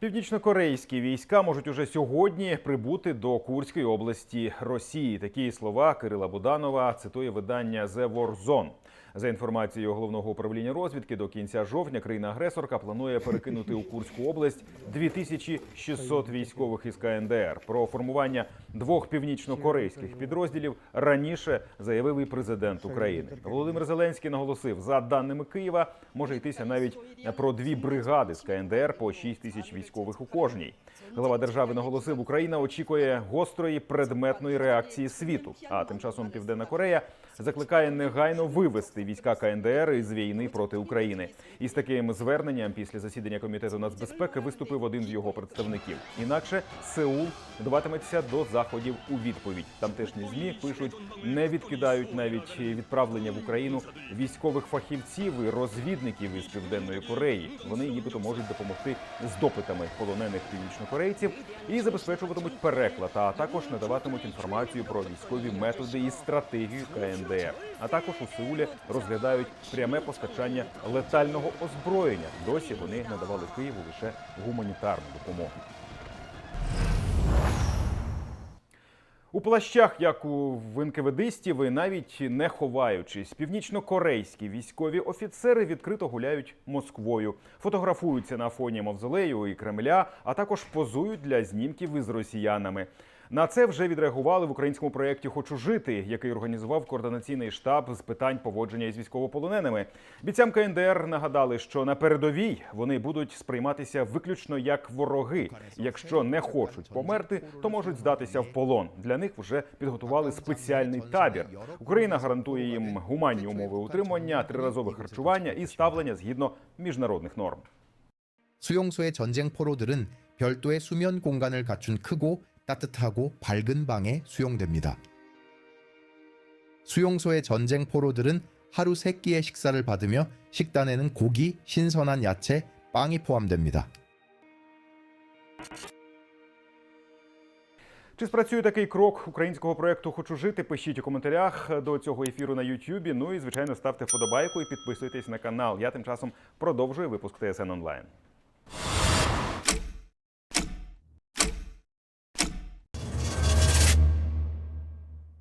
Північнокорейські війська можуть уже сьогодні прибути до Курської області Росії. Такі слова Кирила Буданова цитує видання The War Zone. За інформацією головного управління розвідки, до кінця жовтня країна-агресорка планує перекинути у Курську область 2600 військових із КНДР. Про формування двох північнокорейських підрозділів раніше заявив і президент України. Володимир Зеленський наголосив, за даними Києва, може йтися навіть про дві бригади з КНДР по 6 тисяч військових у кожній. Глава держави наголосив, Україна очікує гострої предметної реакції світу. А тим часом Південна Корея закликає негайно вивести війська КНДР із війни проти України. Із таким зверненням після засідання комітету нацбезпеки виступив один з його представників. Інакше Сеул вдаватиметься до заходів у відповідь. Тамтешні змі пишуть, не відкидають навіть відправлення в Україну військових фахівців і розвідників із південної Кореї. Вони нібито можуть допомогти з допитами полонених північнокорейців і забезпечуватимуть переклад, а також надаватимуть інформацію про військові методи і стратегію КНДР. А також у Сеулі розглядають пряме постачання летального озброєння. Досі вони надавали Києву лише гуманітарну допомогу. У плащах, як у винкеведистів, і навіть не ховаючись, північно-корейські військові офіцери відкрито гуляють Москвою, фотографуються на фоні мавзолею і Кремля, а також позують для знімків із росіянами. На це вже відреагували в українському проєкті Хочу жити, який організував координаційний штаб з питань поводження із військовополоненими. Бійцям КНДР нагадали, що на передовій вони будуть сприйматися виключно як вороги. Якщо не хочуть померти, то можуть здатися в полон. Для них вже підготували спеціальний табір. Україна гарантує їм гуманні умови утримання, триразове харчування і ставлення згідно міжнародних норм. 수용소의 전쟁 포로들은 별도의 수면 공간을 갖춘 크고 따뜻하고 밝은 방에 수용됩니다. 수용소의 전쟁 포로들은 하루 세끼의 식사를 받으며 식단에는 고기, 신선한 야채, 빵이 포함됩니다. Чи спрацює такий крок українського проекту Хочу жити? Пишіть у коментарях до цього ефіру на Ютубі. Ну і звичайно ставте вподобайку і підписуйтесь на канал. Я тим часом продовжую випуск ТСН онлайн.